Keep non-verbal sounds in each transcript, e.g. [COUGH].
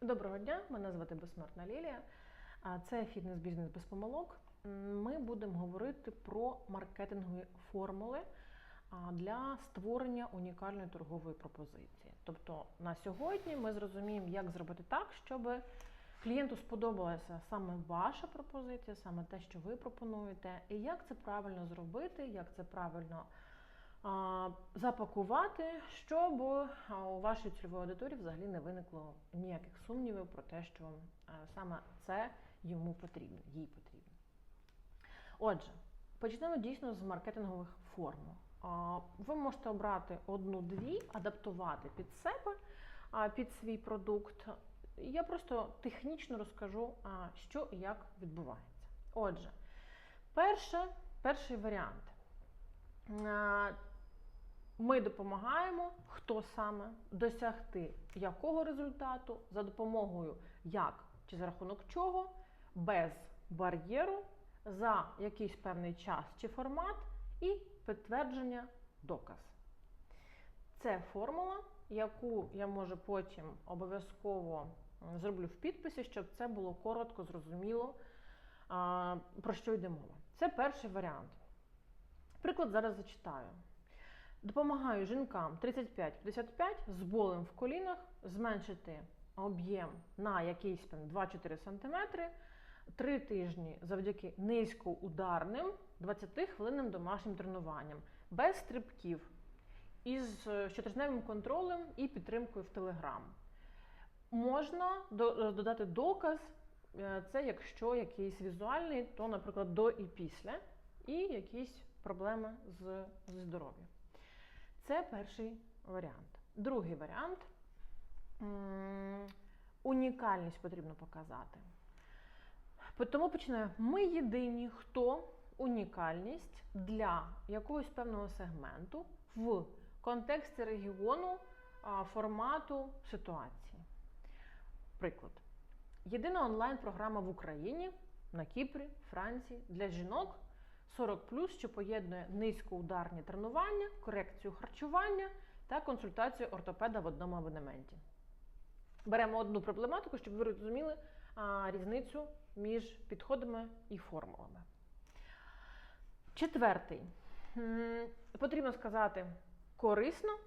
Доброго дня, мене звати Безсмертна Лілія. Це фітнес-бізнес без помилок. Ми будемо говорити про маркетингові формули для створення унікальної торгової пропозиції. Тобто на сьогодні ми зрозуміємо, як зробити так, щоб клієнту сподобалася саме ваша пропозиція, саме те, що ви пропонуєте, і як це правильно зробити, як це правильно запакувати, щоб у вашій цільової аудиторії взагалі не виникло ніяких сумнівів про те, що саме це йому потрібно, їй потрібно. Отже, почнемо дійсно з маркетингових формул. А, Ви можете обрати одну-дві, адаптувати під себе, під свій продукт. Я просто технічно розкажу, що і як відбувається. Отже, перше, перший варіант. Ми допомагаємо, хто саме досягти якого результату за допомогою як чи за рахунок чого, без бар'єру, за якийсь певний час чи формат і підтвердження доказ. Це формула, яку я може потім обов'язково зроблю в підписі, щоб це було коротко, зрозуміло, про що йде мова. Це перший варіант. Приклад зараз зачитаю. Допомагаю жінкам 35-55 з болем в колінах зменшити об'єм на там 2-4 см три тижні завдяки низькоударним 20-хвилинним домашнім тренуванням, без стрибків, із е, щотижневим контролем і підтримкою в Телеграм. Можна додати доказ, е, це якщо якийсь візуальний, то, наприклад, до і після, і якісь проблеми з, зі здоров'ям. Це перший варіант. Другий варіант унікальність потрібно показати. Тому починаю. Ми єдині, хто унікальність для якогось певного сегменту в контексті регіону, формату ситуації. Приклад. Єдина онлайн-програма в Україні на Кіпрі, Франції для жінок 40 що поєднує низькоударні тренування, корекцію харчування та консультацію ортопеда в одному абонементі. Беремо одну проблематику, щоб ви розуміли а, різницю між підходами і формулами. Четвертий. Потрібно сказати корисно,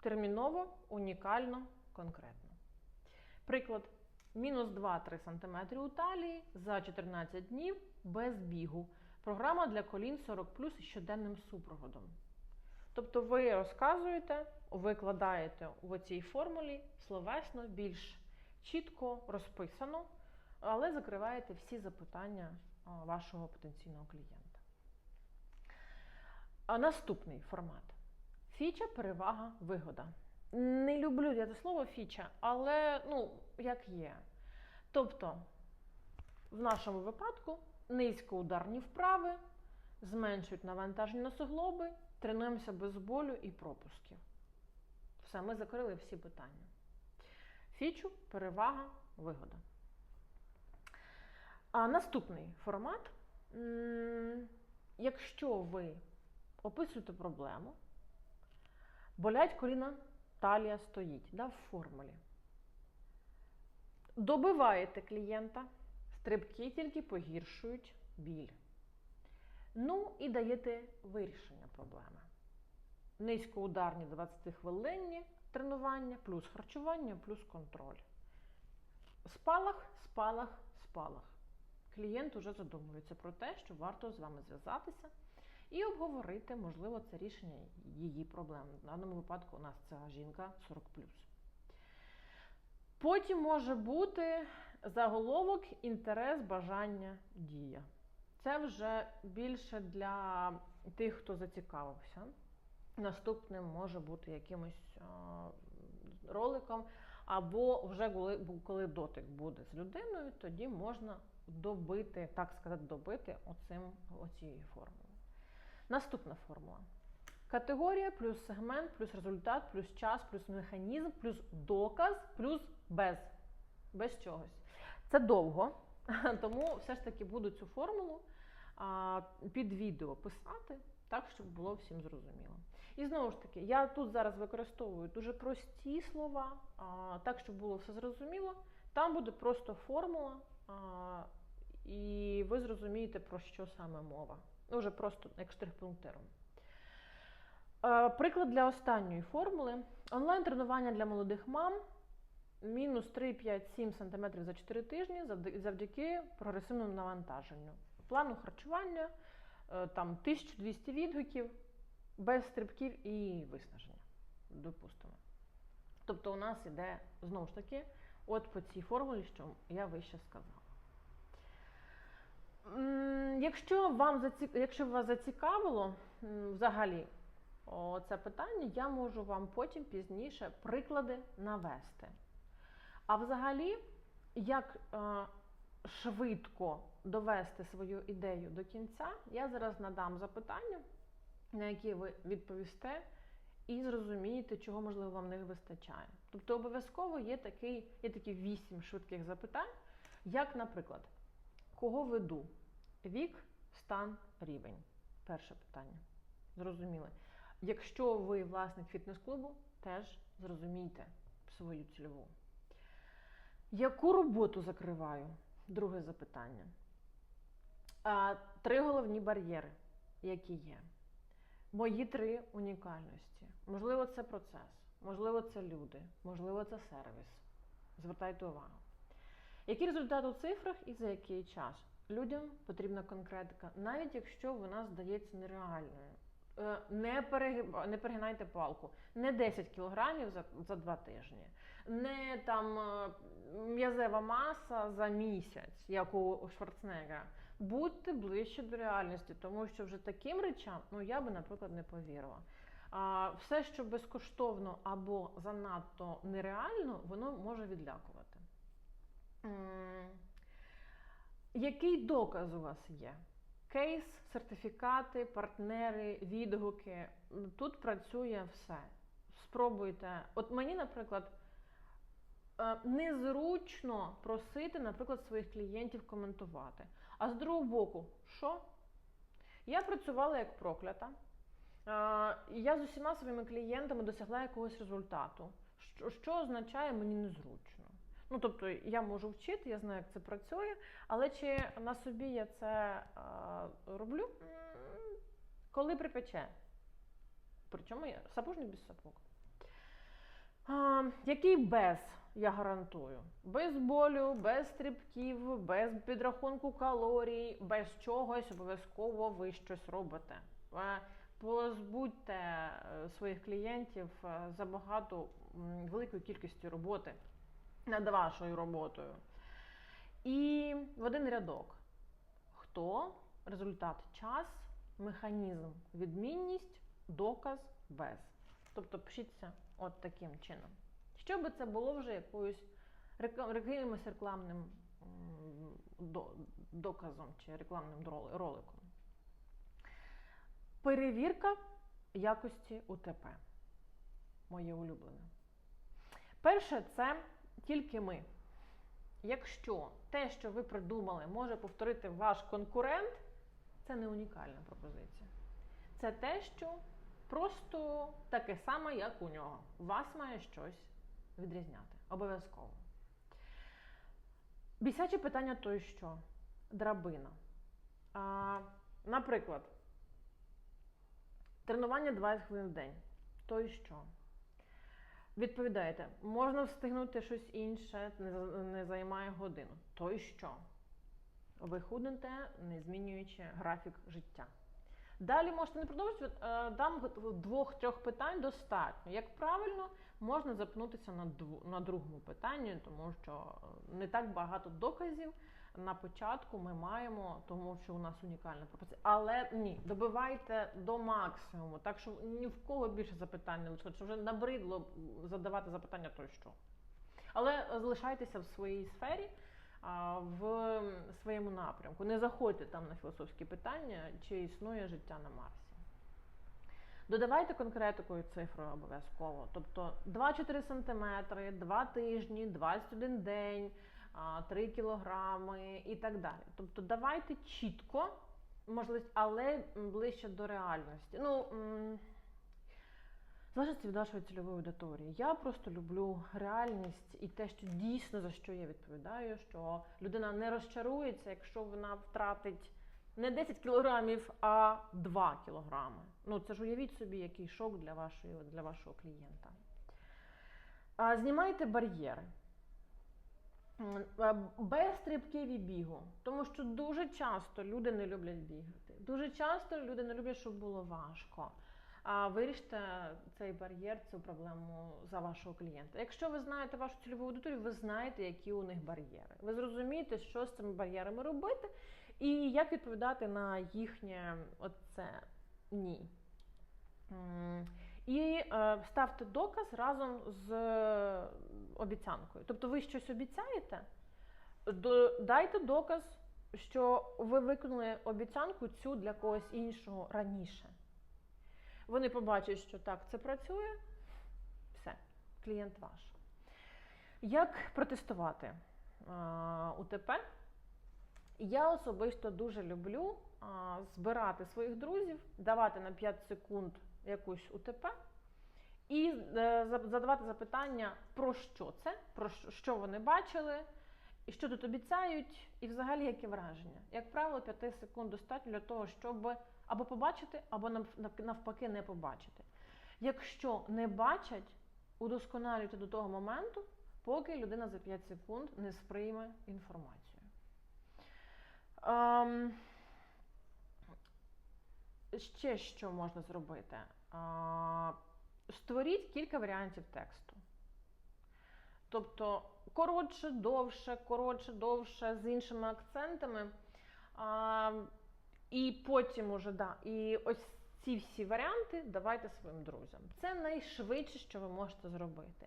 терміново, унікально, конкретно. Приклад. Мінус 2-3 см у талії за 14 днів без бігу. Програма для колін 40 з щоденним супроводом. Тобто ви розказуєте, викладаєте у цій формулі словесно більш чітко розписано, але закриваєте всі запитання вашого потенційного клієнта. А наступний формат. Фіча, перевага, вигода. Не люблю я це слово фіча, але ну, як є. Тобто, в нашому випадку низькоударні вправи, зменшують навантаження на суглоби, тренуємося без болю і пропусків. Все, ми закрили всі питання. Фічу, перевага, вигода. А наступний формат. Якщо ви описуєте проблему, болять коліна, талія стоїть да, в формулі. Добиваєте клієнта, стрибки тільки погіршують біль. Ну і даєте вирішення проблеми. Низькоударні 20-хвилинні тренування, плюс харчування, плюс контроль. Спалах, спалах, спалах. Клієнт уже задумується про те, що варто з вами зв'язатися і обговорити, можливо, це рішення її проблем. В даному випадку у нас ця жінка 40. Потім може бути заголовок, інтерес, бажання, дія. Це вже більше для тих, хто зацікавився. Наступним може бути якимось роликом, або вже коли, дотик буде з людиною, тоді можна добити, так сказати, добити оцим, оцією формулою. Наступна формула. Категорія плюс сегмент, плюс результат, плюс час, плюс механізм, плюс доказ, плюс без. Без чогось. Це довго, [LAUGHS] тому все ж таки буду цю формулу під відео писати, так, щоб було всім зрозуміло. І знову ж таки, я тут зараз використовую дуже прості слова, так, щоб було все зрозуміло. Там буде просто формула, і ви зрозумієте, про що саме мова. Ну, вже просто як штрих-пунктиром. Е, Приклад для останньої формули. Онлайн-тренування для молодих мам мінус 3, 5, 7 см за 4 тижні завдяки прогресивному навантаженню. Плану харчування, е, там 1200 відгуків, без стрибків і виснаження, допустимо. Тобто у нас іде знову ж таки, от по цій формулі, що я вище сказала. Якщо вам заці... якщо вас зацікавило взагалі це питання, я можу вам потім пізніше приклади навести. А взагалі, як е, швидко довести свою ідею до кінця, я зараз надам запитання, на які ви відповісте, і зрозумієте, чого можливо вам не вистачає. Тобто обов'язково є такий, є такі вісім швидких запитань, як, наприклад, кого веду? Вік, стан, рівень. Перше питання. Зрозуміли. Якщо ви власник фітнес-клубу, теж зрозумійте свою цільову. Яку роботу закриваю? Друге запитання. А, три головні бар'єри, які є. Мої три унікальності. Можливо, це процес, можливо, це люди, можливо, це сервіс. Звертайте увагу. Який результат у цифрах і за який час? Людям потрібна конкретика, навіть якщо вона здається нереальною. Е, Не, перегиб... не перегинайте палку, не 10 кілограмів за, за два тижні, не там е, м'язева маса за місяць, як у Шварценеггера. Будьте ближче до реальності, тому що вже таким речам ну я би, наприклад, не повірила. А, все, що безкоштовно або занадто нереально, воно може відлякувати. Який доказ у вас є? Кейс, сертифікати, партнери, відгуки. Тут працює все. Спробуйте. От мені, наприклад, незручно просити, наприклад, своїх клієнтів коментувати. А з другого боку, що? Я працювала як проклята. Е, Я з усіма своїми клієнтами досягла якогось результату, що, означає мені незручно. Ну, тобто я можу вчити, я знаю, як це працює, але чи на собі я це е, роблю? Коли припече. Причому я сапожник без сапог. Який без я гарантую? Без болю, без стрибків, без підрахунку калорій, без чогось обов'язково ви щось робите. Е, Позбудьте е, своїх клієнтів е, забагато м, великою кількістю роботи над вашою роботою. І в один рядок. Хто, результат, час, механізм, відмінність, доказ, без. Тобто пишіться от таким чином. Що би це було вже якоюсь якимось рекламним до- доказом чи рекламним роликом. Перевірка якості УТП. Моє улюблене. Перше, це тільки ми. Якщо те, що ви придумали, може повторити ваш конкурент, це не унікальна пропозиція. Це те, що просто таке саме, як у нього. Вас має щось відрізняти. Обов'язково. Бісяче питання то що? Драбина. А, наприклад, тренування 20 хвилин в день. То й що? Відповідаєте, можна встигнути щось інше, не, займає годину. То й що? Ви худнете, не змінюючи графік життя. Далі можете не продовжувати, е, дам двох-трьох питань достатньо. Як правильно, можна запнутися на, дв- на другому питанні, тому що е, не так багато доказів на початку ми маємо, тому що у нас унікальна пропозиція. Але ні, добивайте до максимуму, так що ні в кого більше запитань не лишилось, що вже набридло задавати запитання то що. Але залишайтеся в своїй сфері, в своєму напрямку. Не заходьте там на філософські питання, чи існує життя на Марсі. Додавайте конкретикою цифрою обов'язково. Тобто 2-4 см, 2 тижні, 21 день, 3 кілограми і так далі. Тобто давайте чітко можливість, але ближче до реальності. Ну, Залежить від вашої цільової аудиторії. Я просто люблю реальність і те, що дійсно за що я відповідаю, що людина не розчарується, якщо вона втратить не 10 кілограмів, а 2 кілограми. Ну це ж уявіть собі, який шок для, вашої, для вашого клієнта. А, Знімайте бар'єри. Без стрибків і бігу, тому що дуже часто люди не люблять бігати. Дуже часто люди не люблять, щоб було важко. Виріште цей бар'єр, цю проблему за вашого клієнта. Якщо ви знаєте вашу цільову аудиторію, ви знаєте, які у них бар'єри. Ви зрозумієте, що з цими бар'єрами робити, і як відповідати на їхнє оце ні. І е, ставте доказ разом з обіцянкою. Тобто ви щось обіцяєте, дайте доказ, що ви виконали обіцянку цю для когось іншого раніше. Вони побачать, що так це працює, все, клієнт ваш. Як протестувати УТП? Я особисто дуже люблю збирати своїх друзів, давати на 5 секунд якусь УТП і е, задавати запитання, про що це, про що, вони бачили, і що тут обіцяють, і взагалі яке враження. Як правило, 5 секунд достатньо для того, щоб або побачити, або нав- нав- навпаки не побачити. Якщо не бачать, удосконалюйте до того моменту, поки людина за 5 секунд не сприйме інформацію. Ем, ще що можна зробити? А, створіть кілька варіантів тексту. Тобто коротше, довше, коротше, довше, з іншими акцентами. А, і потім уже, да, і ось ці всі варіанти давайте своїм друзям. Це найшвидше, що ви можете зробити.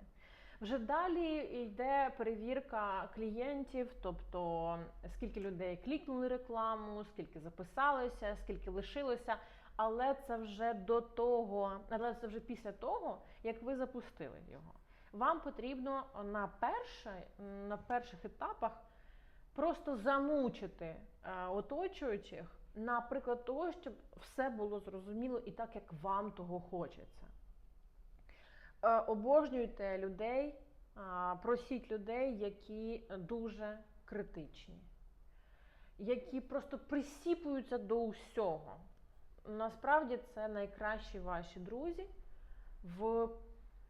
Вже далі йде перевірка клієнтів, тобто скільки людей клікнули рекламу, скільки записалося, скільки лишилося. Але це вже до того, але це вже після того, як ви запустили його. Вам потрібно на, перше, на перших етапах просто замучити е, оточуючих, наприклад, того, щоб все було зрозуміло і так, як вам того хочеться. Е, обожнюйте людей, е, просіть людей, які дуже критичні, які просто присіпуються до усього. Насправді це найкращі ваші друзі в,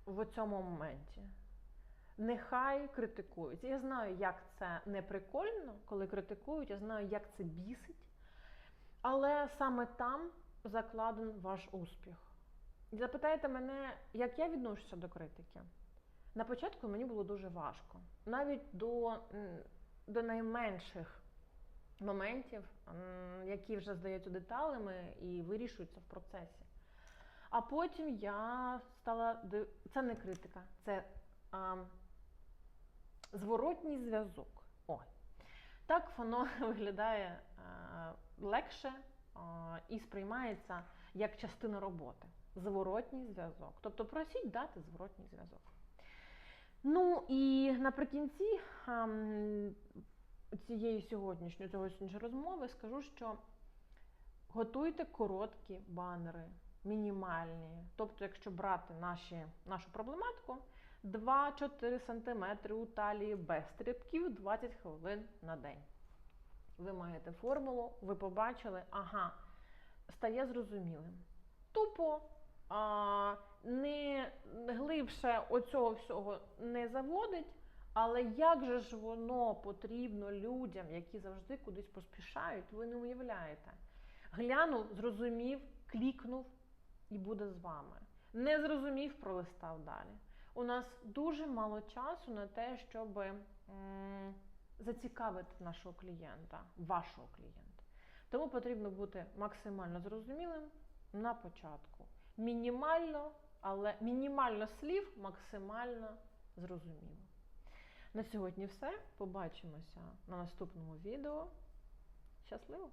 в цьому моменті. Нехай критикують. Я знаю, як це не прикольно, коли критикують, я знаю, як це бісить. Але саме там закладен ваш успіх. Запитайте мене, як я відношуся до критики. На початку мені було дуже важко. Навіть до, до найменших моментів, які вже здаються деталями і вирішуються в процесі. А потім я стала. Це не критика, це а, зворотній зв'язок. Ой. Так воно [LAUGHS] виглядає а, легше а, і сприймається як частина роботи. Зворотній зв'язок. Тобто просіть дати зворотній зв'язок. Ну і наприкінці ам, цієї сьогоднішньої цього сьогоднішньої розмови скажу, що готуйте короткі банери, мінімальні. Тобто, якщо брати наші, нашу проблематику, 2-4 см у талії без стрибків 20 хвилин на день. Ви маєте формулу, ви побачили, ага, стає зрозумілим. Тупо а, не глибше оцього всього не заводить, але як же ж воно потрібно людям, які завжди кудись поспішають, ви не уявляєте. Глянув, зрозумів, клікнув і буде з вами. Не зрозумів, пролистав далі. У нас дуже мало часу на те, щоб зацікавити нашого клієнта, вашого клієнта. Тому потрібно бути максимально зрозумілим на початку. Мінімально, але мінімально слів, максимально зрозуміло. На сьогодні все. Побачимося на наступному відео. Щасливо!